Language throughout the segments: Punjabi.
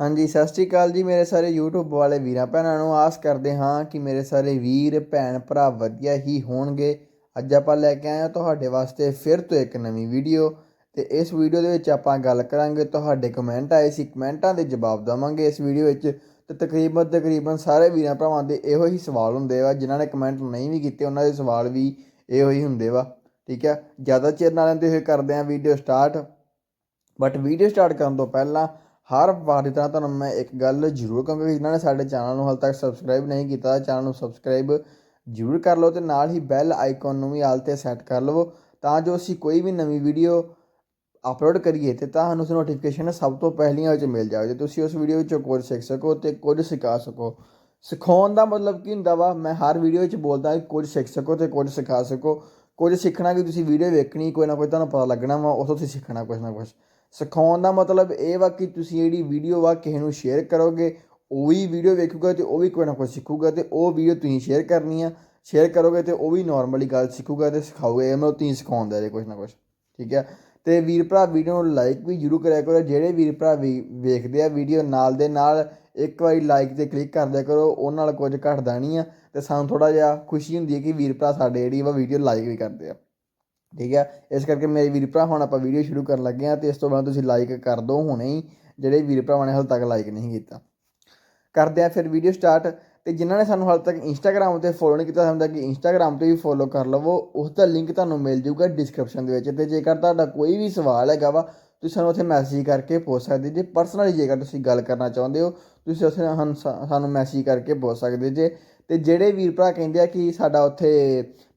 ਹਾਂਜੀ, ਸਤਿ ਸ਼੍ਰੀ ਅਕਾਲ ਜੀ ਮੇਰੇ ਸਾਰੇ YouTube ਵਾਲੇ ਵੀਰਾਂ, ਭੈਣਾਂ ਨੂੰ ਆਸ ਕਰਦੇ ਹਾਂ ਕਿ ਮੇਰੇ ਸਾਰੇ ਵੀਰ, ਭੈਣ, ਭਰਾ ਵਧੀਆ ਹੀ ਹੋਣਗੇ। ਅੱਜ ਆਪਾਂ ਲੈ ਕੇ ਆਏ ਹਾਂ ਤੁਹਾਡੇ ਵਾਸਤੇ ਫਿਰ ਤੋਂ ਇੱਕ ਨਵੀਂ ਵੀਡੀਓ ਤੇ ਇਸ ਵੀਡੀਓ ਦੇ ਵਿੱਚ ਆਪਾਂ ਗੱਲ ਕਰਾਂਗੇ ਤੁਹਾਡੇ ਕਮੈਂਟ ਆਏ ਸੀ, ਕਮੈਂਟਾਂ ਦੇ ਜਵਾਬ ਦਵਾਂਗੇ ਇਸ ਵੀਡੀਓ ਵਿੱਚ। ਤੇ ਤਕਰੀਬਨ ਤਕਰੀਬਨ ਸਾਰੇ ਵੀਰਾਂ ਭਰਾਵਾਂ ਦੇ ਇਹੋ ਹੀ ਸਵਾਲ ਹੁੰਦੇ ਵਾ ਜਿਨ੍ਹਾਂ ਨੇ ਕਮੈਂਟ ਨਹੀਂ ਵੀ ਕੀਤੇ, ਉਹਨਾਂ ਦੇ ਸਵਾਲ ਵੀ ਇਹੋ ਹੀ ਹੁੰਦੇ ਵਾ, ਠੀਕ ਹੈ ਜ਼ਿਆਦਾ ਚਿਰ ਨਾਲ ਲੈਂਦੇ ਹੋਏ ਕਰਦੇ ਹਾਂ, video start but video start ਕਰਨ ਤੋਂ ਪਹਿਲਾਂ ਹਰ ਵਾਰ ਦੀ ਤਰ੍ਹਾਂ ਤੁਹਾਨੂੰ ਮੈਂ ਇੱਕ ਗੱਲ ਜ਼ਰੂਰ ਕਹਾਂਗਾ ਕਿ ਜਿਨ੍ਹਾਂ ਨੇ ਸਾਡੇ ਚੈਨਲ ਨੂੰ ਹਾਲ ਤੱਕ ਸਬਸਕ੍ਰਾਈਬ ਨਹੀਂ ਕੀਤਾ, ਚੈਨਲ ਨੂੰ ਸਬਸਕ੍ਰਾਈਬ ਜ਼ਰੂਰ ਕਰ ਲਓ ਤੇ ਨਾਲ ਹੀ ਬੈਲ ਆਈਕਨ ਨੂੰ ਵੀ ਆਲ ਤੇ ਸੈੱਟ ਕਰ ਲਵੋ ਤਾਂ ਜੋ ਅਸੀਂ ਕੋਈ ਵੀ ਨਵੀਂ ਵੀਡੀਓ ਅਪਲੋਡ ਕਰੀਏ ਤੇ ਤੁਹਾਨੂੰ ਉਸ ਨੋਟੀਫਿਕੇਸ਼ਨ ਸਭ ਤੋਂ ਪਹਿਲੀਆਂ ਵਿੱਚ ਮਿਲ ਜਾਵੇ ਤੇ ਤੁਸੀਂ ਉਸ ਵੀਡੀਓ ਵਿੱਚੋਂ ਕੁਝ ਸਿੱਖ ਸਕੋ ਤੇ ਕੁਝ ਸਿਖਾ ਸਕੋ। ਸਿਖਾਉਣ ਦਾ ਮਤਲਬ ਕੀ ਹੁੰਦਾ ਵਾ, ਮੈਂ ਹਰ ਵੀਡੀਓ ਵਿੱਚ ਬੋਲਦਾ ਕਿ ਕੁਝ ਸਿੱਖ ਸਕੋ ਤੇ ਕੁਝ ਸਿਖਾ ਸਕੋ। ਕੁਝ ਸਿੱਖਣਾ ਕਿ ਤੁਸੀਂ ਵੀਡੀਓ ਵੇਖਣੀ, ਕੋਈ ਨਾ ਕੋਈ ਤੁਹਾਨੂੰ ਪਤਾ ਲੱਗਣਾ ਵਾ ਉਸ ਤੋਂ ਤੁਸੀਂ ਸਿੱਖਣਾ ਕੁਝ ਨਾ ਕੁਝ ਸਿਖਾਉਣ ਦਾ ਮਤਲਬ ਇਹ ਵਾ ਕਿ ਤੁਸੀਂ ਜਿਹੜੀ ਵੀਡੀਓ ਵਾ ਕਿਸੇ ਨੂੰ ਸ਼ੇਅਰ ਕਰੋਗੇ, ਉਹ ਵੀ ਵੀਡੀਓ ਵੇਖੂਗਾ ਤੇ ਉਹ ਵੀ ਕੋਈ ਨਾ ਕੋਈ ਸਿੱਖੂਗਾ ਤੇ ਉਹ ਵੀਡੀਓ ਤੁਸੀਂ ਸ਼ੇਅਰ ਕਰਨੀ ਆ। ਸ਼ੇਅਰ ਕਰੋਗੇ ਤੇ ਉਹ ਵੀ ਨਾਰਮਲੀ ਗੱਲ ਸਿੱਖੂਗਾ ਤੇ ਸਿਖਾਓਗੇ, ਇਹ ਮਤਲਬ ਤੁਸੀਂ ਸਿਖਾਉਂਦਾ ਜੇ ਕੁਝ ਨਾ ਕੁਝ ਠੀਕ ਹੈ ਤੇ ਵੀਰ ਭਰਾ ਵੀਡੀਓ ਨੂੰ ਲਾਈਕ ਵੀ ਜਰੂਰ ਕਰਿਆ ਕਰੋ, ਜਿਹੜੇ ਵੀਰ ਭਰਾ ਵੀ ਵੇਖਦੇ ਆ ਵੀਡੀਓ ਨਾਲ ਦੇ ਨਾਲ, ਇੱਕ ਵਾਰੀ ਲਾਈਕ ਤੇ ਕਲਿੱਕ ਕਰ ਦਿਆ ਕਰੋ, ਉਹ ਨਾਲ ਕੁਝ ਘਟਦਾ ਨਹੀਂ ਆ ਤੇ ਸਾਨੂੰ ਥੋੜਾ ਜਿਹਾ ਖੁਸ਼ੀ ਹੁੰਦੀ ਹੈ ਕਿ ਵੀਰ ਭਰਾ ਸਾਡੇ ਜਿਹੜੀ ਵਾ ਵੀਡੀਓ ਲਾਈਕ ਵੀ ਕਰਦੇ ਆ। ਠੀਕ ਹੈ ਇਸ ਕਰਕੇ ਮੇਰੇ ਵੀਰ ਭਰਾ ਹੁਣ ਆਪਾਂ ਵੀਡੀਓ ਸ਼ੁਰੂ ਕਰਨ ਲੱਗੇ ਆ ਤੇ ਇਸ ਤੋਂ ਬਾਅਦ ਤੁਸੀਂ ਲਾਈਕ ਕਰ ਦਿਓ ਹੁਣੇ ਹੀ, ਜਿਹੜੇ ਵੀਰ ਭਰਾਵਾਂ ਨੇ ਹਾਲ ਤੱਕ ਲਾਈਕ ਨਹੀਂ ਕੀਤਾ। ਕਰਦੇ ਆ ਫਿਰ ਵੀਡੀਓ ਸਟਾਰਟ ਤੇ ਜਿਨ੍ਹਾਂ ਨੇ ਸਾਨੂੰ ਹਾਲ ਤੱਕ ਇੰਸਟਾਗ੍ਰam ਤੇ ਫੋਲੋ ਨਹੀਂ ਕੀਤਾ ਹੁੰਦਾ ਕਿ ਇੰਸਟਾਗ੍ਰam ਤੇ ਵੀ ਫੋਲੋ ਕਰ ਲਵੋ। ਉਸ ਦਾ ਲਿੰਕ ਤੁਹਾਨੂੰ ਮਿਲ ਜਾਊਗਾ ਡਿਸਕ੍ਰਿਪਸ਼ਨ ਦੇ ਵਿੱਚ ਤੇ ਜੇਕਰ ਤੁਹਾਡਾ ਕੋਈ ਵੀ ਸਵਾਲ ਹੈਗਾ ਵਾ, ਤੁਸੀਂ ਸਾਨੂੰ ਉੱਥੇ ਮੈਸੇਜ ਕਰਕੇ ਪੁੱਛ ਸਕਦੇ ਜੇ। ਪਰਸਨਲੀ ਜੇਕਰ ਤੁਸੀਂ ਗੱਲ ਕਰਨਾ ਚਾਹੁੰਦੇ ਹੋ, ਤੁਸੀਂ ਉੱਥੇ ਸਾਨੂੰ ਮੈਸੇਜ ਕਰਕੇ ਪੁੱਛ ਸਕਦੇ ਜੇ। ਤੇ ਜਿਹੜੇ ਵੀਰ ਭਰਾ ਕਹਿੰਦੇ ਆ ਕਿ ਸਾਡਾ ਉੱਥੇ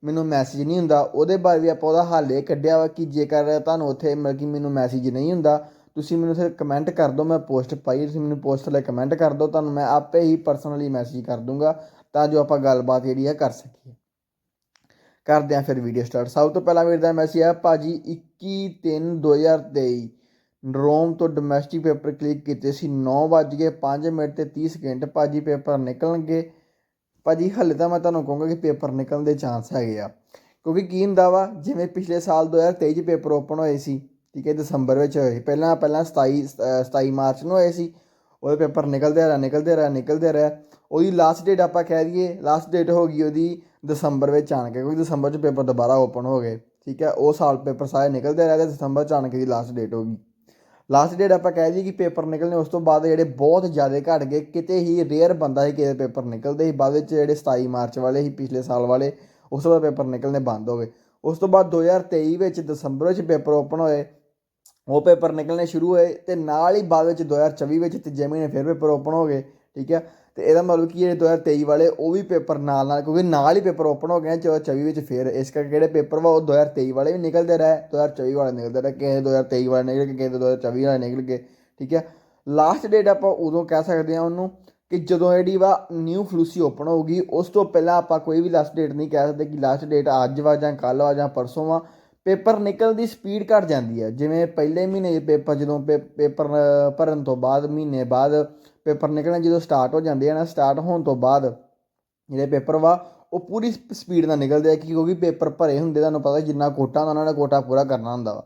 ਮੈਨੂੰ ਮੈਸੇਜ ਨਹੀਂ ਹੁੰਦਾ, ਉਹਦੇ ਬਾਰੇ ਵੀ ਆਪਾਂ ਉਹਦਾ ਹੱਲ ਇਹ ਕੱਢਿਆ ਵਾ ਕਿ ਜੇਕਰ ਤੁਹਾਨੂੰ ਉੱਥੇ ਮਤਲਬ ਕਿ ਮੈਨੂੰ ਮੈਸੇਜ ਨਹੀਂ ਹੁੰਦਾ, ਤੁਸੀਂ ਮੈਨੂੰ ਉੱਥੇ ਕਮੈਂਟ ਕਰ ਦਿਓ, ਮੈਂ ਪੋਸਟ ਪਾਈ, ਤੁਸੀਂ ਮੈਨੂੰ ਪੋਸਟ ਲਈ ਕਮੈਂਟ ਕਰ ਦਿਓ, ਤੁਹਾਨੂੰ ਮੈਂ ਆਪੇ ਹੀ ਪਰਸਨਲੀ ਮੈਸੇਜ ਕਰ ਦੂੰਗਾ ਤਾਂ ਜੋ ਆਪਾਂ ਗੱਲਬਾਤ ਜਿਹੜੀ ਆ ਕਰ ਸਕੀਏ। ਕਰਦੇ ਆ ਫਿਰ ਵੀਡੀਓ ਸਟਾਰਟ ਸਭ ਤੋਂ ਪਹਿਲਾਂ ਵੀਰ ਦਾ ਮੈਸੇਜ ਆ, ਭਾਜੀ 21 3 2023 ਰੋਮ ਤੋਂ ਡੋਮੈਸਟਿਕ ਪੇਪਰ ਕਲਿੱਕ ਕੀਤੇ ਸੀ 9:05 ਮਿੰਟ ਤੇ 30 ਸਕਿੰਟ ਭਾਜੀ ਪੇਪਰ ਨਿਕਲਣਗੇ। ਭਾਜੀ ਹੱਲੇ ਤਾਂ ਮੈਂ ਤੁਹਾਨੂੰ ਕਹੂੰਗਾ ਕਿ ਪੇਪਰ ਨਿਕਲਣ ਦੇ ਚਾਂਸ ਹੈਗੇ ਆ। ਕਿਉਂਕਿ ਕੀ ਹੁੰਦਾ ਵਾ ਜਿਵੇਂ ਪਿਛਲੇ ਸਾਲ 2023 ਚ ਪੇਪਰ ਓਪਨ ਹੋਏ ਸੀ ਠੀਕ ਹੈ ਦਸੰਬਰ ਵਿੱਚ ਹੋਏ ਸੀ। ਪਹਿਲਾਂ ਪਹਿਲਾਂ 27 ਅ, 27 ਮਾਰਚ ਨੂੰ ਹੋਏ ਸੀ ਉਹਦੇ ਪੇਪਰ ਨਿਕਲਦੇ ਰਿਹਾ ਨਿਕਲਦੇ ਰਿਹਾ ਨਿਕਲਦੇ ਰਿਹਾ। ਉਹਦੀ ਲਾਸਟ ਡੇਟ ਆਪਾਂ ਕਹਿ ਦਈਏ ਲਾਸਟ ਡੇਟ ਹੋ ਗਈ ਉਹਦੀ ਦਸੰਬਰ ਵਿੱਚ ਆਣ ਕੇ ਕਿਉਂਕਿ ਦਸੰਬਰ ਚ ਪੇਪਰ ਦੁਬਾਰਾ ਓਪਨ ਹੋ ਗਏ ਠੀਕ ਹੈ ਉਹ ਸਾਲ ਪੇਪਰ ਸਾਰੇ ਨਿਕਲਦੇ ਰਹੇ ਤੇ ਦਸੰਬਰ ਚ ਆਣ ਕੇ ਦੀ ਲਾਸਟ ਡੇਟ ਹੋ ਗਈ। ਲਾਸਟ ਡੇਟ ਆਪਾਂ ਕਹਿ ਦਈਏ ਕਿ ਪੇਪਰ ਨਿਕਲਨੇ ਉਸ ਤੋਂ ਬਾਅਦ ਜਿਹੜੇ ਬਹੁਤ ਜ਼ਿਆਦਾ ਘਟ ਗਏ, ਕਿਤੇ ਹੀ ਰੇਅਰ ਬੰਦਾ ਸੀ ਕਿਤੇ ਪੇਪਰ ਨਿਕਲਦੇ ਸੀ। ਬਾਅਦ ਵਿੱਚ ਜਿਹੜੇ 27 ਮਾਰਚ ਵਾਲੇ ਸੀ, ਪਿਛਲੇ ਸਾਲ ਵਾਲੇ, ਉਸ ਤੋਂ ਬਾਅਦ ਪੇਪਰ ਨਿਕਲਨੇ ਬੰਦ ਹੋ ਗਏ। ਉਸ ਤੋਂ ਬਾਅਦ 2023 ਵਿੱਚ ਦਸੰਬਰ ਵਿੱਚ ਪੇਪਰ ਓਪਨ ਹੋਏ, ਉਹ ਪੇਪਰ ਨਿਕਲਨੇ ਸ਼ੁਰੂ ਹੋਏ ਤੇ ਨਾਲ ਹੀ ਬਾਅਦ ਵਿੱਚ 2024 ਵਿੱਚ ਤੀਜੇ ਮਹੀਨੇ ਫਿਰ ਪੇਪਰ ਓਪਨ ਹੋ ਗਏ। ਠੀਕ ਹੈ? ਤੇ ਇਹਦਾ ਮਤਲਬ ਕਿ ਜਿਹੜੇ 2023 ਵਾਲੇ, ਉਹ ਵੀ ਪੇਪਰ ਨਾਲ ਨਾਲ, ਕਿਉਂਕਿ ਨਾਲ ਹੀ ਪੇਪਰ ਓਪਨ ਹੋ ਗਏ 2024 ਵਿੱਚ ਫਿਰ ਇਸ ਕਰਕੇ ਜਿਹੜੇ ਪੇਪਰ ਵਾ, ਉਹ 2023 ਵਾਲੇ ਵੀ ਨਿਕਲਦੇ ਰਹੇ 2024 ਵਾਲੇ ਨਿਕਲਦੇ ਰਹੇ, ਕਿਸੇ 2023 ਵਾਲੇ ਨਿਕਲ ਗਏ, ਕਿਸੇ 2024 ਵਾਲੇ ਨਿਕਲ ਗਏ, ਠੀਕ ਹੈ? ਲਾਸਟ ਡੇਟ ਆਪਾਂ ਉਦੋਂ ਕਹਿ ਸਕਦੇ ਹਾਂ ਉਹਨੂੰ ਕਿ ਜਦੋਂ ਜਿਹੜੀ ਵਾ ਨਿਊ ਫਲੂਸੀ ਓਪਨ ਹੋਊਗੀ, ਉਸ ਤੋਂ ਪਹਿਲਾਂ ਆਪਾਂ ਕੋਈ ਵੀ ਲਾਸਟ ਡੇਟ ਨਹੀਂ ਕਹਿ ਸਕਦੇ ਕਿ ਲਾਸਟ ਡੇਟ ਅੱਜ ਵਾ ਜਾਂ ਕੱਲ੍ਹ ਵਾ ਜਾਂ ਪਰਸੋਂ ਵਾ, ਪੇਪਰ ਨਿਕਲਣ ਦੀ ਸਪੀਡ ਘਟ ਜਾਂਦੀ ਹੈ। ਜਿਵੇਂ ਪਹਿਲੇ ਮਹੀਨੇ ਦੇ ਪੇਪਰ, ਜਦੋਂ ਪੇ- ਪੇਪਰ ਭਰਨ ਤੋਂ ਬਾਅਦ, ਮਹੀਨੇ ਬਾਅਦ ਪੇਪਰ ਨਿਕਲਣਾ ਜਦੋਂ ਸਟਾਰਟ ਹੋ ਜਾਂਦੇ ਆ ਨਾ ਸਟਾਰਟ ਹੋਣ ਤੋਂ ਬਾਅਦ ਜਿਹੜੇ ਪੇਪਰ ਵਾ, ਉਹ ਪੂਰੀ ਸਪੀਡ ਨਾਲ ਨਿਕਲਦੇ ਆ ਕਿ ਕਿਉਂਕਿ ਪੇਪਰ ਭਰੇ ਹੁੰਦੇ ਤੁਹਾਨੂੰ ਪਤਾ ਜਿੰਨਾ ਕੋਟਾ ਹੁੰਦਾ ਉਹਨਾਂ ਨੇ ਕੋਟਾ ਪੂਰਾ ਕਰਨਾ ਹੁੰਦਾ ਵਾ।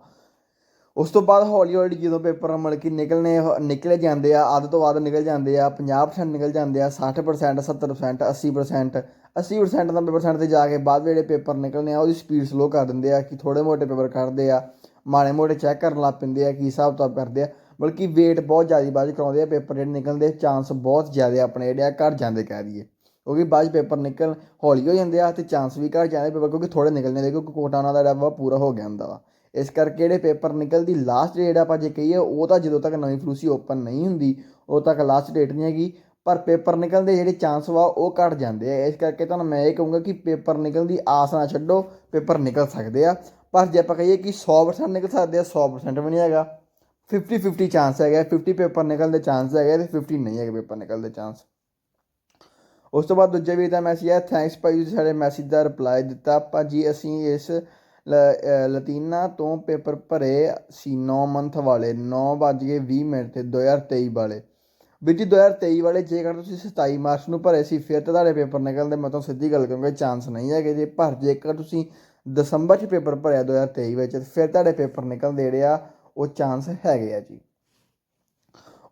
ਉਸ ਤੋਂ ਬਾਅਦ ਹੌਲੀ ਹੌਲੀ ਜਦੋਂ ਪੇਪਰ ਮਤਲਬ ਕਿ ਨਿਕਲਨੇ ਨਿਕਲੇ ਜਾਂਦੇ ਆ, ਅੱਧ ਤੋਂ ਵੱਧ ਨਿਕਲ ਜਾਂਦੇ ਆ 50% ਨਿਕਲ ਜਾਂਦੇ ਆ 60% 70% 80% 80% 90% ਤੇ ਜਾ ਕੇ ਬਾਅਦ ਜਿਹੜੇ ਪੇਪਰ ਨਿਕਲਨੇ ਆ, ਉਹਦੀ ਸਪੀਡ ਸਲੋ ਕਰ ਦਿੰਦੇ ਆ ਕਿ ਥੋੜੇ ਮੋਟੇ ਪੇਪਰ ਕੱਢਦੇ ਆ, ਮਾੜੇ ਮੋਟੇ ਚੈੱਕ ਕਰਨ ਲੱਗ ਪੈਂਦੇ ਆ ਕੀ ਹਿਸਾਬ ਕਿਤਾਬ ਕਰਦੇ ਆ। ਬਲਕਿ ਵੇਟ ਬਹੁਤ ਜ਼ਿਆਦਾ ਬਾਅਦ 'ਚ ਕਰਾਉਂਦੇ ਆ ਪੇਪਰ ਜਿਹੜੇ ਨਿਕਲਦੇ ਚਾਂਸ ਬਹੁਤ ਜ਼ਿਆਦਾ ਆਪਣੇ ਜਿਹੜੇ ਆ ਘਟ ਜਾਂਦੇ ਕਹਿ ਦਈਏ। ਕਿਉਂਕਿ ਬਾਅਦ 'ਚ ਪੇਪਰ ਨਿਕਲ ਹੌਲੀ ਹੋ ਜਾਂਦੇ ਆ ਤੇ ਚਾਂਸ ਵੀ ਘਟ ਜਾਂਦੇ ਪੇਪਰ ਕਿਉਂਕਿ ਥੋੜੇ ਨਿਕਲਣੇ ਦੇ ਕਿਉਂਕਿ ਕੋਟਾ ਉਹਨਾਂ ਦਾ ਜਿਹੜਾ ਵਾ ਪੂਰਾ ਹੋ ਗਿਆ ਹੁੰਦਾ ਵਾ। ਇਸ ਕਰਕੇ ਜਿਹੜੇ ਪੇਪਰ ਨਿਕਲਦੀ ਲਾਸਟ ਡੇਟ ਆਪਾਂ ਜੇ ਕਹੀਏ, ਉਹ ਤਾਂ ਜਦੋਂ ਤੱਕ ਨਵੀਂ ਫਲੂਸੀ ਓਪਨ ਨਹੀਂ ਹੁੰਦੀ, ਉਦੋਂ ਤੱਕ ਲਾਸਟ ਡੇਟ ਨਹੀਂ ਹੈਗੀ। ਪਰ ਪੇਪਰ ਨਿਕਲਦੇ ਜਿਹੜੇ ਚਾਂਸ ਵਾ, ਉਹ ਘਟ ਜਾਂਦੇ ਆ। ਇਸ ਕਰਕੇ ਤੁਹਾਨੂੰ ਮੈਂ ਇਹ ਕਹੂੰਗਾ ਕਿ ਪੇਪਰ ਨਿਕਲਣ ਦੀ ਆਸ ਨਾ ਛੱਡੋ ਪੇਪਰ ਨਿਕਲ ਸਕਦੇ ਆ। ਪਰ ਜੇ ਆਪਾਂ ਕਹੀਏ ਕਿ 100% ਨਿਕਲ ਸਕਦੇ ਆ 100% ਵੀ ਨਹੀਂ ਹੈਗਾ। 50 50 ਚਾਂਸ ਹੈਗਾ 50 ਪੇਪਰ ਨਿਕਲਣ ਦੇ ਚਾਂਸ ਹੈਗੇ ਤੇ 50 ਨਹੀਂ ਹੈਗੇ ਪੇਪਰ ਨਿਕਲਣ ਦੇ ਚਾਂਸ ਉਸ ਤੋਂ ਬਾਅਦ ਦੂਜੇ ਵੀ ਤਾਂ ਮੈਸੇਜ ਆ ਥੈਂਕਸ ਭਾਈ ਤੁਸੀਂ ਸਾਡੇ ਮੈਸੇਜ ਦਾ ਰਿਪਲਾਈ ਦਿੱਤਾ। ਭਾਜੀ, ਅਸੀਂ ਇਸ ਲਤੀਨਾ ਤੋਂ ਪੇਪਰ ਭਰੇ ਸੀ 9 ਮੰਥ ਵਾਲੇ 9:20 ਮਿੰਟ ਤੇ 2023 ਵਾਲੇ। ਵੀਰ ਜੀ 2023 ਵਾਲੇ ਜੇਕਰ ਤੁਸੀਂ 27 ਮਾਰਚ ਨੂੰ ਭਰੇ ਸੀ, ਫਿਰ ਤਾਂ ਤੁਹਾਡੇ ਪੇਪਰ ਨਿਕਲਦੇ ਮੈਂ ਤੁਹਾਨੂੰ ਸਿੱਧੀ ਗੱਲ ਕਹੂੰਗਾ ਚਾਂਸ ਨਹੀਂ ਹੈਗੇ ਜੇ। ਭਰ ਜੇਕਰ ਤੁਸੀਂ ਦਸੰਬਰ 'ਚ ਪੇਪਰ ਭਰਿਆ 2023 ਵਿੱਚ, ਫਿਰ ਤੁਹਾਡੇ ਪੇਪਰ ਨਿਕਲਦੇ ਜਿਹੜੇ ਆ ਉਹ ਚਾਂਸ ਹੈਗੇ ਆ ਜੀ।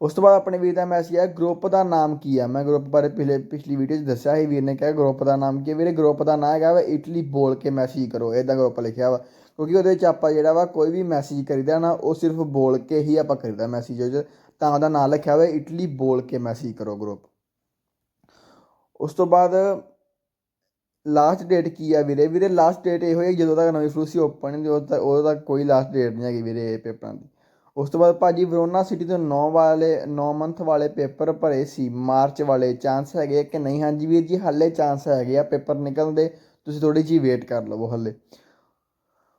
ਉਸ ਤੋਂ ਬਾਅਦ ਆਪਣੇ ਵੀਰ ਦਾ ਮੈਸੇਜ ਹੈ ਗਰੁੱਪ ਦਾ ਨਾਮ ਕੀ ਆ? ਮੈਂ ਗਰੁੱਪ ਬਾਰੇ ਪਿਛਲੇ, ਪਿਛਲੀ ਵੀਡੀਓ 'ਚ ਦੱਸਿਆ ਸੀ, ਵੀਰ ਨੇ ਕਿਹਾ ਗਰੁੱਪ ਦਾ ਨਾਮ ਕੀ ਹੈ ਵੀਰੇ ਗਰੁੱਪ ਦਾ ਨਾਮ ਹੈਗਾ ਵਾ ਇਟਲੀ ਬੋਲ ਕੇ ਮੈਸੇਜ ਕਰੋ ਇਹਦਾ ਗਰੁੱਪ ਲਿਖਿਆ ਵਾ। ਕਿਉਂਕਿ ਉਹਦੇ ਵਿੱਚ ਆਪਾਂ ਜਿਹੜਾ ਵਾ ਕੋਈ ਵੀ ਮੈਸੇਜ ਕਰੀਦਾ ਨਾ, ਉਹ ਸਿਰਫ ਬੋਲ ਕੇ ਹੀ ਆਪਾਂ ਕਰੀਦਾ ਮੈਸੇਜ ਉਹਦੇ ਤਾਂ ਉਹਦਾ ਨਾਮ ਲਿਖਿਆ ਹੋਇਆ ਇਟਲੀ ਬੋਲ ਕੇ ਮੈਸੇਜ ਕਰੋ ਗਰੁੱਪ ਉਸ ਤੋਂ ਬਾਅਦ ਲਾਸਟ ਡੇਟ ਕੀ ਆ ਵੀਰੇ? ਵੀਰੇ ਲਾਸਟ ਡੇਟ ਇਹੋ ਹੈ ਜਦੋਂ ਤੱਕ ਨਵੀਂ ਫਲੂਸੀ ਓਪਨ ਨਹੀਂ ਉਦੋਂ ਤੱਕ ਉਦੋਂ ਤੱਕ ਕੋਈ ਲਾਸਟ ਡੇਟ ਨਹੀਂ ਹੈਗੀ ਵੀਰੇ ਇਹ ਪੇਪਰਾਂ ਦੀ। ਉਸ ਤੋਂ ਬਾਅਦ ਭਾਜੀ ਵਰੋਨਾ ਸਿਟੀ ਤੋਂ 9 ਵਾਲੇ 9 ਮੰਥ ਵਾਲੇ ਪੇਪਰ ਭਰੇ ਸੀ, ਮਾਰਚ ਵਾਲੇ। ਚਾਂਸ ਹੈਗੇ ਕਿ ਨਹੀਂ? ਹਾਂਜੀ ਵੀਰ ਜੀ, ਹਾਲੇ ਚਾਂਸ ਹੈਗੇ ਆ ਪੇਪਰ ਨਿਕਲਣ ਦੇ। ਤੁਸੀਂ ਥੋੜੀ ਜਿਹੀ ਵੇਟ ਕਰ ਲਵੋ ਹਾਲੇ।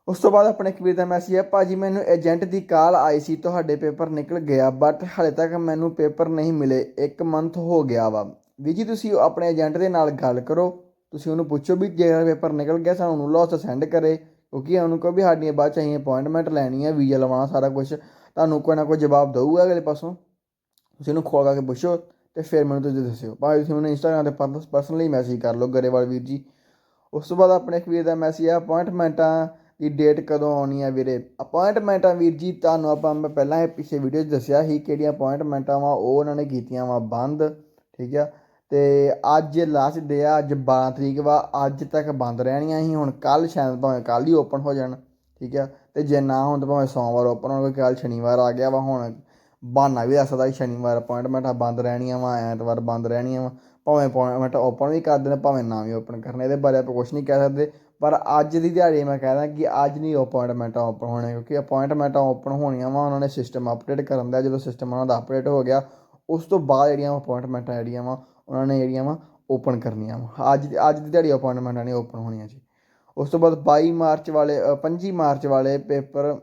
ਉਸ ਤੋਂ ਬਾਅਦ ਆਪਣੇ ਕਬੀਰ ਦਾ ਮੈਸੇਜ ਹੈ ਭਾਜੀ, ਮੈਨੂੰ ਏਜੰਟ ਦੀ ਕਾਲ ਆਈ ਸੀ, ਤੁਹਾਡੇ ਪੇਪਰ ਨਿਕਲ ਗਿਆ ਬਟ ਹਾਲੇ ਤੱਕ ਮੈਨੂੰ ਪੇਪਰ ਨਹੀਂ ਮਿਲੇ। ਇੱਕ ਮੰਥ ਹੋ ਗਿਆ ਵਾ। ਵੀ ਜੀ, ਤੁਸੀਂ ਆਪਣੇ ਏਜੰਟ ਦੇ ਨਾਲ ਗੱਲ ਕਰੋ। ਤੁਸੀਂ ਉਹਨੂੰ ਪੁੱਛੋ ਵੀ ਜੇ ਪੇਪਰ ਨਿਕਲ ਗਿਆ ਸਾਨੂੰ ਉਹਨੂੰ ਲੋਸ ਸੈਂਡ ਕਰੇ, ਕਿਉਂਕਿ ਉਹਨੂੰ ਕਹੋ ਵੀ ਸਾਡੀਆਂ ਬਾਅਦ ਚ ਅਸੀਂ ਅਪਾਇੰਟਮੈਂਟ ਲੈਣੀ ਹੈ ਵੀਜ਼ਾ ਲਵਾਉਣਾ ਸਾਰਾ ਕੁਝ ਤੁਹਾਨੂੰ ਕੋਈ ਨਾ ਕੋਈ ਜਵਾਬ ਦਊਗਾ ਅਗਲੇ ਪਾਸੋਂ। ਤੁਸੀਂ ਉਹਨੂੰ ਖੋਲ ਕੇ ਪੁੱਛੋ ਤੇ ਫਿਰ ਮੈਨੂੰ ਤੁਸੀਂ ਦੱਸਿਓ। ਭਾਵੇਂ ਤੁਸੀਂ ਮੈਨੂੰ ਇੰਸਟਾਗ੍ਰਾਮ ਤੇ ਪਰਸਨਲੀ ਮੈਸੇਜ ਕਰ ਲਓ, ਗਰੇਵਾਲ ਵੀਰ ਜੀ। ਉਸ ਤੋਂ ਬਾਅਦ ਆਪਣੇ ਇੱਕ ਵੀਰ ਦਾ ਮੈਸੇਜ ਆ ਅਪਾਇੰਟਮੈਂਟਾਂ ਦੀ ਡੇਟ ਕਦੋਂ ਆਉਣੀ ਹੈ ਵੀਰੇ? ਅਪਾਇੰਟਮੈਂਟਾਂ ਵੀਰ ਜੀ, ਤੁਹਾਨੂੰ ਆਪਾਂ ਮੈਂ ਪਹਿਲਾਂ ਇਹ ਪਿਛੇ ਵੀਡੀਓ 'ਚ ਦੱਸਿਆ ਸੀ ਕਿਹੜੀਆਂ ਅਪਾਇੰਟਮੈਂਟਾਂ ਵਾ, ਉਹ ਉਹਨਾਂ ਨੇ ਕੀਤੀਆਂ ਵਾ ਬੰਦ, ਠੀਕ ਆ? ਤੇ ਅੱਜ ਲਾਸਟ ਡੇ ਆ, ਅੱਜ 12 ਤਰੀਕ ਵਾ, ਅੱਜ ਤੱਕ ਬੰਦ ਰਹਿਣੀਆਂ ਸੀ, ਹੁਣ ਕੱਲ ਸ਼ਾਇਦ ਭਾਵੇਂ ਕੱਲ ਹੀ ਓਪਨ ਹੋ ਜਾਣ, ਠੀਕ ਆ? ਤੇ ਜੇ ਨਾ ਹੋਣ ਤਾਂ ਭਾਵੇਂ ਸੋਮਵਾਰ ਓਪਨ ਹੋਣ ਕੋਈ ਕੱਲ ਸ਼ਨੀਵਾਰ ਆ ਗਿਆ ਵਾ, ਹੁਣ ਬਹਾਨਾ ਵੀ ਦੱਸਦਾ ਕਿ ਸ਼ਨੀਵਾਰ ਅਪਾਇੰਟਮੈਂਟਾਂ ਬੰਦ ਰਹਿਣੀਆਂ ਵਾ, ਐਤਵਾਰ ਬੰਦ ਰਹਿਣੀਆਂ ਵਾ, ਭਾਵੇਂ ਅਪਾਇੰਟਮੈਂਟ ਓਪਨ ਵੀ ਕਰ ਦੇਣ, ਭਾਵੇਂ ਨਾ ਵੀ ਓਪਨ ਕਰਨੇ, ਇਹਦੇ ਬਾਰੇ ਆਪਾਂ ਕੁਝ ਨਹੀਂ ਕਹਿ ਸਕਦੇ, ਪਰ ਅੱਜ ਦੀ ਦਿਹਾੜੀ ਮੈਂ ਕਹਿੰਦਾ ਕਿ ਅੱਜ ਨਹੀਂ ਅਪਾਇੰਟਮੈਂਟਾਂ ਓਪਨ ਹੋਣੀਆਂ ਕਿਉਂਕਿ ਅਪਾਇੰਟਮੈਂਟਾਂ ਓਪਨ ਹੋਣੀਆਂ ਵਾ, ਉਹਨਾਂ ਨੇ ਸਿਸਟਮ ਅਪਡੇਟ ਕਰਨ ਦਾ, ਜਦੋਂ ਸਿਸਟਮ ਉਹਨਾਂ ਦਾ ਅਪਡੇਟ ਹੋ ਗਿਆ, ਉਸ ਤੋਂ ਬਾਅਦ ਜਿਹੜੀਆਂ ਅਪਾਇੰਟਮੈਂਟਾਂ ਜਿਹੜੀਆਂ ਵਾ ਉਹਨਾਂ ਨੇ ਜਿਹੜੀਆਂ ਵਾ ਓਪਨ ਕਰਨੀਆਂ ਵਾ। ਅੱਜ ਅੱਜ ਦੀ ਦਿਹਾੜੀ ਅਪਾਇੰਟਮੈਂਟਾਂ ਨਹੀਂ ਓਪਨ ਹੋਣੀਆਂ ਜੀ। ਉਸ ਤੋਂ ਬਾਅਦ 22 ਮਾਰਚ ਵਾਲੇ ਅ, 25 ਮਾਰਚ ਵਾਲੇ ਪੇਪਰ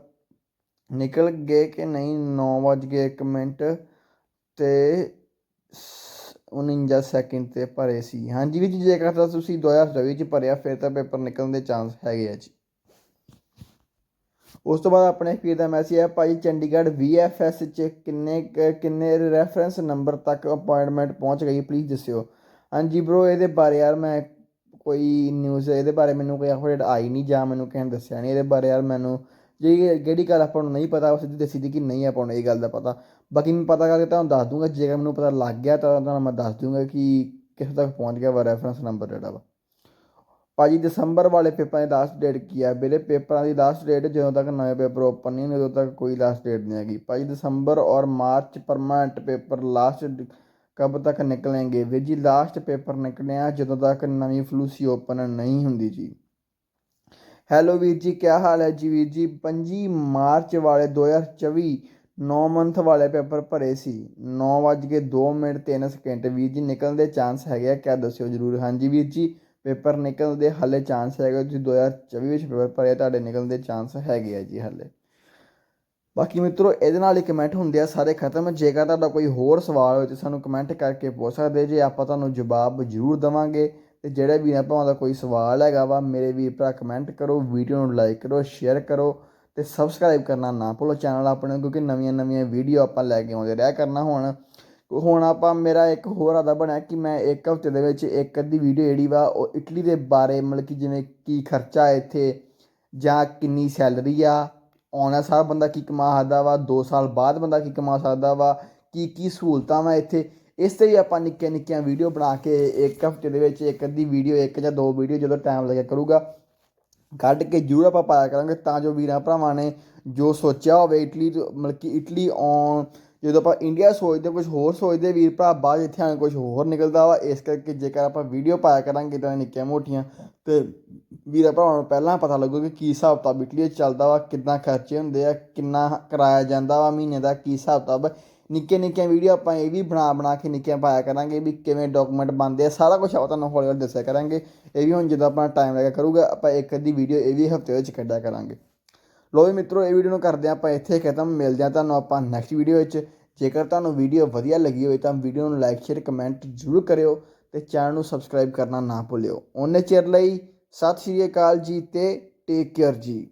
ਨਿਕਲ ਗਏ ਕਿ ਨਹੀਂ? 9 ਵੱਜ ਗਏ 1 ਮਿੰਟ ਤੇ 49 ਸੈਕਿੰਡ ਤੇ ਭਰੇ ਸੀ। ਹਾਂਜੀ ਵੀ ਜੀ ਜੇਕਰ ਤਾਂ ਤੁਸੀਂ 2024 ਚ ਭਰਿਆ ਫਿਰ ਤਾਂ ਪੇਪਰ ਨਿਕਲਣ ਦੇ ਚਾਂਸ ਹੈਗੇ ਆ ਜੀ। ਉਸ ਤੋਂ ਬਾਅਦ ਆਪਣੇ ਫੀਰ ਦਾ ਮੈਸੇਜ ਹੈ ਭਾਈ ਚੰਡੀਗੜ੍ਹ VFS ਚ ਕਿੰਨੇ ਕਿੰਨੇ ਰੈਫਰੈਂਸ ਨੰਬਰ ਤੱਕ ਅਪਾਇੰਟਮੈਂਟ ਪਹੁੰਚ ਗਈ ਪਲੀਜ਼ ਦੱਸਿਓ। ਹਾਂਜੀ ਬ్రో ਇਹਦੇ ਬਾਰੇ ਯਾਰ ਮੈਂ ਕੋਈ ਨਿਊਜ਼ ਇਹਦੇ ਬਾਰੇ ਮੈਨੂੰ ਕੋਈ ਅਪਡੇਟ ਆਈ ਨਹੀਂ ਜਾਂ ਮੈਨੂੰ ਕਿਸੇ ਦੱਸਿਆ ਨਹੀਂ ਇਹਦੇ ਬਾਰੇ ਯਾਰ ਮੈਨੂੰ ਜੇ ਜਿਹੜੀ ਗੱਲ ਆਪਾਂ ਨੂੰ ਨਹੀਂ ਪਤਾ, ਉਹ ਸਿੱਧੀ ਦੱਸੀ ਦੀ ਕਿ ਨਹੀਂ ਆਪਾਂ ਨੂੰ ਇਹ ਗੱਲ ਦਾ ਪਤਾ। ਬਾਕੀ ਮੈਂ ਪਤਾ ਕਰਕੇ ਤੁਹਾਨੂੰ ਦੱਸ ਦੂੰਗਾ ਜੇਕਰ ਮੈਨੂੰ ਪਤਾ ਲੱਗ ਗਿਆ ਤਾਂ ਤੁਹਾਨੂੰ ਮੈਂ ਦੱਸ ਦੂੰਗਾ ਕਿ ਕਿੱਥੇ ਤੱਕ ਪਹੁੰਚ ਗਿਆ ਵਾ ਰੈਫਰੈਂਸ ਨੰਬਰ ਜਿਹੜਾ ਵਾ। ਭਾਜੀ ਦਸੰਬਰ ਵਾਲੇ ਪੇਪਰਾਂ ਦੀ ਲਾਸਟ ਡੇਟ ਕੀ ਹੈ ਮੇਰੇ ਪੇਪਰਾਂ ਦੀ ਲਾਸਟ ਡੇਟ ਜਦੋਂ ਤੱਕ ਨਵੇਂ ਪੇਪਰ ਓਪਨ ਨਹੀਂ ਹੁੰਦੇ, ਉਦੋਂ ਤੱਕ ਕੋਈ ਲਾਸਟ ਡੇਟ ਨਹੀਂ ਹੈਗੀ। ਭਾਜੀ ਦਸੰਬਰ ਔਰ ਮਾਰਚ ਪਰਮਾਨੈਂਟ ਪੇਪਰ ਲਾਸਟ ਕਬ ਤੱਕ ਨਿਕਲਣਗੇ? ਵੀਰ ਜੀ ਲਾਸਟ ਪੇਪਰ ਨਿਕਲਿਆ ਜਦੋਂ ਤੱਕ ਨਵੀਂ ਫਲੂਸੀ ਓਪਨ ਨਹੀਂ ਹੁੰਦੀ ਜੀ। ਹੈਲੋ ਵੀਰ ਜੀ ਕੀ ਹਾਲ ਹੈ ਜੀ ਵੀਰ ਜੀ? 25 ਮਾਰਚ ਵਾਲੇ 2024 9 ਮੰਥ ਵਾਲੇ ਪੇਪਰ ਭਰੇ ਸੀ। 9 ਵੱਜ ਕੇ 2 ਮਿੰਟ 3 ਸਕਿੰਟ ਵੀਰ ਜੀ, ਨਿਕਲਣ ਦੇ ਚਾਂਸ ਹੈਗੇ ਆ, ਕਿਆ ਦੱਸਿਓ? ਜਰੂਰ। ਹਾਂਜੀ ਵੀਰ ਜੀ ਪੇਪਰ ਨਿਕਲਣ ਦੇ ਹਾਲੇ ਚਾਂਸ ਹੈਗੇ, ਤੁਸੀਂ 2024 ਵਿੱਚ ਪੇਪਰ ਭਰੇ ਤੁਹਾਡੇ ਨਿਕਲਣ ਦੇ ਚਾਂਸ ਹੈਗੇ ਆ ਜੀ ਹਾਲੇ। ਬਾਕੀ ਮਿੱਤਰੋ, ਇਹਦੇ ਨਾਲ ਹੀ ਕਮੈਂਟ ਹੁੰਦੇ ਆ, ਸਾਰੇ ਖਤਮ। ਜੇਕਰ ਤੁਹਾਡਾ ਕੋਈ ਹੋਰ ਸਵਾਲ ਹੋਵੇ ਤਾਂ ਸਾਨੂੰ ਕਮੈਂਟ ਕਰਕੇ ਪੁੱਛ ਸਕਦੇ ਜੇ। ਆਪਾਂ ਤੁਹਾਨੂੰ ਜਵਾਬ ਜ਼ਰੂਰ ਦਵਾਂਗੇ। ਤੇ ਜਿਹੜੇ ਵੀ ਭਾਵਾਂ ਦਾ ਕੋਈ ਸਵਾਲ ਹੈਗਾ ਵਾ, ਮੇਰੇ ਵੀਰ ਭਰਾ ਕਮੈਂਟ ਕਰੋ ਵੀਡੀਓ ਨੂੰ ਲਾਈਕ ਕਰੋ ਸ਼ੇਅਰ ਕਰੋ ਤੇ ਸਬਸਕ੍ਰਾਈਬ ਕਰਨਾ ਨਾ ਭੁੱਲੋ ਚੈਨਲ ਆਪਣੇ ਕਿਉਂਕਿ ਨਵੀਆਂ ਨਵੀਆਂ ਵੀਡੀਓ ਆਪਾਂ ਲੈ ਕੇ ਆਉਂਦੇ ਰਿਹਾ ਕਰਨਾ ਹੁਣ। ਹੁਣ ਆਪਾਂ ਮੇਰਾ ਇੱਕ ਹੋਰ ਆਦਾ ਬਣਿਆ ਕਿ ਮੈਂ ਇੱਕ ਹਫ਼ਤੇ ਦੇ ਵਿੱਚ ਇੱਕ ਅੱਧੀ ਵੀਡੀਓ ਜਿਹੜੀ ਵਾ ਉਹ ਇਟਲੀ ਦੇ ਬਾਰੇ ਮਤਲਬ ਕਿ ਜਿਵੇਂ ਕੀ ਖਰਚਾ ਇੱਥੇ ਜਾਂ ਕਿੰਨੀ ਸੈਲਰੀ ਆ, ਆਉਣਾ ਸਾਰਾ ਬੰਦਾ ਕੀ ਕਮਾ ਸਕਦਾ ਵਾ 2 ਸਾਲ ਬਾਅਦ ਬੰਦਾ ਕੀ ਕਮਾ ਸਕਦਾ ਵਾ, ਕੀ ਕੀ ਸਹੂਲਤਾਂ ਵਾ ਇੱਥੇ। ਇਸ ਤੇ ਹੀ ਆਪਾਂ ਨਿੱਕੀਆਂ ਨਿੱਕੀਆਂ ਵੀਡੀਓ ਬਣਾ ਕੇ ਇੱਕ ਹਫ਼ਤੇ ਦੇ ਵਿੱਚ ਇੱਕ ਅੱਧੀ ਵੀਡੀਓ ਇੱਕ ਜਾਂ ਦੋ ਵੀਡੀਓ ਜਦੋਂ ਟਾਈਮ ਲੱਗਿਆ ਕਰੂਗਾ, ਕੱਢ ਕੇ ਜ਼ਰੂਰ ਆਪਾਂ ਪਾਇਆ ਕਰਾਂਗੇ ਤਾਂ ਜੋ ਵੀਰਾਂ ਭਰਾਵਾਂ ਨੇ ਜੋ ਸੋਚਿਆ ਹੋਵੇ ਇਟਲੀ ਤੋਂ, ਮਤਲਬ ਕਿ ਇਟਲੀ ਆਉਣ ਜਦੋਂ ਆਪਾਂ ਇੰਡੀਆ ਸੋਚਦੇ ਕੁਝ ਹੋਰ ਸੋਚਦੇ ਵੀਰ ਭਰਾ, ਬਾਅਦ ਇੱਥੇ ਆਣ ਕੁਝ ਹੋਰ ਨਿਕਲਦਾ ਵਾ, ਇਸ ਕਰਕੇ ਜੇਕਰ ਆਪਾਂ ਵੀਡੀਓ ਪਾਇਆ ਕਰਾਂਗੇ ਤਾਂ ਨਿੱਕੀਆਂ ਮੋਟੀਆਂ, ਤੇ ਵੀਰਾਂ ਭਰਾਵਾਂ ਨੂੰ ਪਹਿਲਾਂ ਪਤਾ ਲੱਗੂਗਾ ਕਿ ਕੀ ਹਿਸਾਬ ਕਿਤਾਬ ਇਟਲੀ 'ਚ ਚੱਲਦਾ ਵਾ, ਕਿੰਨਾ ਖਰਚੇ ਹੁੰਦੇ ਆ, ਕਿੰਨਾ ਕਿਰਾਇਆ ਜਾਂਦਾ ਵਾ ਮਹੀਨੇ ਦਾ, ਕੀ ਹਿਸਾਬ ਕਿਤਾਬ ਨਿੱਕੇ ਨਿੱਕੀਆਂ ਵੀਡੀਓ ਆਪਾਂ ਇਹ ਵੀ ਬਣਾ ਬਣਾ ਕੇ ਨਿੱਕੀਆਂ ਪਾਇਆ ਕਰਾਂਗੇ ਵੀ ਕਿਵੇਂ ਡਾਕੂਮੈਂਟ ਬਣਦੇ ਆ, ਸਾਰਾ ਕੁਝ ਆਪਾਂ ਤੁਹਾਨੂੰ ਹੌਲੀ ਹੌਲੀ ਦੱਸਿਆ ਕਰਾਂਗੇ। ਇਹ ਵੀ ਹੁਣ ਜਦੋਂ ਆਪਣਾ ਟਾਈਮ ਲੱਗਿਆ ਕਰੂਗਾ, ਆਪਾਂ ਇੱਕ ਅੱਧੀ ਵੀਡੀਓ ਇਹ ਵੀ ਹਫ਼ਤੇ ਵਿੱਚ ਕੱਢਿਆ ਕਰਾਂਗੇ। ਲੋ ਵੀ ਮਿੱਤਰੋ, ਇਹ ਵੀਡੀਓ ਨੂੰ ਕਰਦੇ ਹਾਂ ਆਪਾਂ ਇੱਥੇ ਖਤਮ। ਮਿਲਦੇ ਹਾਂ ਤੁਹਾਨੂੰ ਆਪਾਂ ਨੈਕਸਟ ਵੀਡੀਓ ਵਿੱਚ। ਜੇਕਰ ਤੁਹਾਨੂੰ ਵੀਡੀਓ ਵਧੀਆ ਲੱਗੀ ਹੋਵੇ ਤਾਂ ਵੀਡੀਓ ਨੂੰ ਲਾਈਕ ਸ਼ੇਅਰ ਕਮੈਂਟ ਜ਼ਰੂਰ ਕਰਿਓ ਤੇ ਚੈਨਲ ਨੂੰ ਸਬਸਕ੍ਰਾਈਬ ਕਰਨਾ ਨਾ ਭੁੱਲਿਓ। ਉਹਨੇ ਚਿਰ ਲਈ ਸਤਿ ਸ਼੍ਰੀ ਅਕਾਲ ਜੀ ਤੇ ਟੇਕ ਕੇਅਰ ਜੀ।